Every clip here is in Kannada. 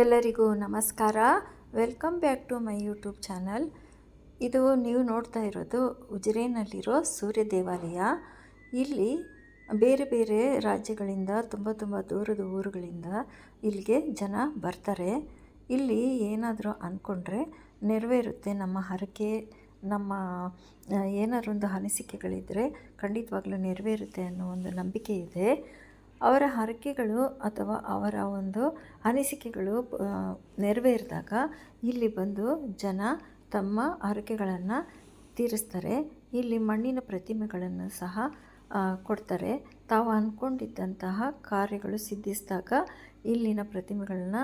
ಎಲ್ಲರಿಗೂ ನಮಸ್ಕಾರ. Welcome back to my YouTube channel ಇದು ನೀವು ನೋಡ್ತಾ ಇರೋದು ಉಜಿರೆನಲ್ಲಿರೋ ಸೂರ್ಯ ದೇವಾಲಯ. ಇಲ್ಲಿ ಬೇರೆ ಬೇರೆ ರಾಜ್ಯಗಳಿಂದ, ತುಂಬ ತುಂಬ ದೂರದ ಊರುಗಳಿಂದ ಇಲ್ಲಿಗೆ ಜನ ಬರ್ತಾರೆ. ಇಲ್ಲಿ ಏನಾದರೂ ಅಂದ್ಕೊಂಡ್ರೆ ನೆರವೇರುತ್ತೆ. ನಮ್ಮ ಹರಕೆ, ನಮ್ಮ ಏನಾದ್ರೊಂದು ಅನಿಸಿಕೆಗಳಿದ್ದರೆ ಖಂಡಿತವಾಗ್ಲೂ ನೆರವೇರುತ್ತೆ ಅನ್ನೋ ಒಂದು ನಂಬಿಕೆ ಇದೆ. ಅವರ ಹರಕೆಗಳು ಅಥವಾ ಅವರ ಒಂದು ಅನಿಸಿಕೆಗಳು ನೆರವೇರಿದಾಗ ಇಲ್ಲಿ ಬಂದು ಜನ ತಮ್ಮ ಹರಕೆಗಳನ್ನು ತೀರಿಸ್ತಾರೆ. ಇಲ್ಲಿ ಮಣ್ಣಿನ ಪ್ರತಿಮೆಗಳನ್ನು ಸಹ ಕೊಡ್ತಾರೆ. ತಾವು ಅಂದ್ಕೊಂಡಿದ್ದಂತಹ ಕಾರ್ಯಗಳು ಸಿದ್ಧಿಸಿದಾಗ ಇಲ್ಲಿನ ಪ್ರತಿಮೆಗಳನ್ನ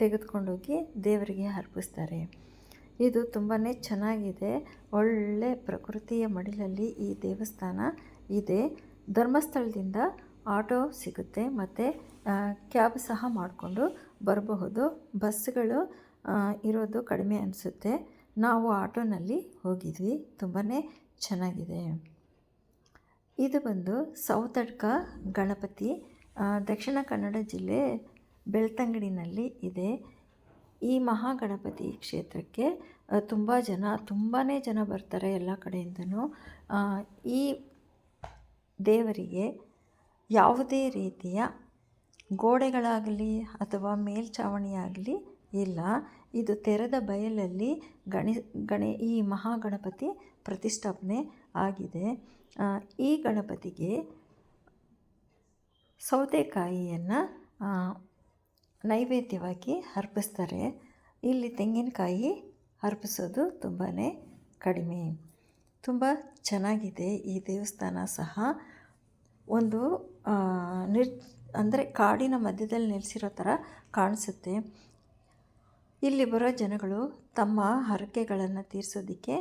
ತೆಗೆದುಕೊಂಡೋಗಿ ದೇವರಿಗೆ ಅರ್ಪಿಸ್ತಾರೆ. ಇದು ತುಂಬಾ ಚೆನ್ನಾಗಿದೆ. ಒಳ್ಳೆ ಪ್ರಕೃತಿಯ ಮಡಿಲಲ್ಲಿ ಈ ದೇವಸ್ಥಾನ ಇದೆ. ಧರ್ಮಸ್ಥಳದಿಂದ ಆಟೋ ಸಿಗುತ್ತೆ ಮತ್ತು ಕ್ಯಾಬ್ ಸಹ ಮಾಡಿಕೊಂಡು ಬರಬಹುದು. ಬಸ್ಸುಗಳು ಇರೋದು ಕಡಿಮೆ ಅನಿಸುತ್ತೆ. ನಾವು ಆಟೋನಲ್ಲಿ ಹೋಗಿದ್ವಿ. ತುಂಬಾ ಚೆನ್ನಾಗಿದೆ. ಇದು ಬಂದು ಸೌತಡ್ಕ ಗಣಪತಿ ದಕ್ಷಿಣ ಕನ್ನಡ ಜಿಲ್ಲೆ ಬೆಳ್ತಂಗಡಿನಲ್ಲಿ ಇದೆ. ಈ ಮಹಾಗಣಪತಿ ಕ್ಷೇತ್ರಕ್ಕೆ ತುಂಬ ಜನ ತುಂಬಾ ಜನ ಬರ್ತಾರೆ ಎಲ್ಲ ಕಡೆಯಿಂದನೂ. ಈ ದೇವರಿಗೆ ಯಾವುದೇ ರೀತಿಯ ಗೋಡೆಗಳಾಗಲಿ ಅಥವಾ ಮೇಲ್ಛಾವಣಿಯಾಗಲಿ ಇಲ್ಲ. ಇದು ತೆರೆದ ಬಯಲಲ್ಲಿ ಗಣಿ, ಗಣೆ, ಈ ಮಹಾಗಣಪತಿ ಪ್ರತಿಷ್ಠಾಪನೆ ಆಗಿದೆ. ಈ ಗಣಪತಿಗೆ ಸೌತೆಕಾಯಿಯನ್ನು ನೈವೇದ್ಯವಾಗಿ ಅರ್ಪಿಸ್ತಾರೆ. ಇಲ್ಲಿ ತೆಂಗಿನಕಾಯಿ ಅರ್ಪಿಸೋದು ತುಂಬಾ ಕಡಿಮೆ. ತುಂಬ ಚೆನ್ನಾಗಿದೆ ಈ ದೇವಸ್ಥಾನ ಸಹ. ಒಂದು ನಿರ್, ಅಂದರೆ ಕಾಡಿನ ಮಧ್ಯದಲ್ಲಿ ನೆಲೆಸಿರೋ ಥರ ಕಾಣಿಸುತ್ತೆ. ಇಲ್ಲಿ ಬರೋ ಜನಗಳು ತಮ್ಮ ಹರಕೆಗಳನ್ನು ತೀರಿಸೋದಕ್ಕೆ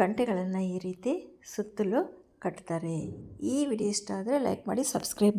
ಗಂಟೆಗಳನ್ನು ಈ ರೀತಿ ಸುತ್ತಲೂ ಕಟ್ತಾರೆ. ಈ ವಿಡಿಯೋ ಇಷ್ಟ ಆದರೆ ಲೈಕ್ ಮಾಡಿ, ಸಬ್ಸ್ಕ್ರೈಬ್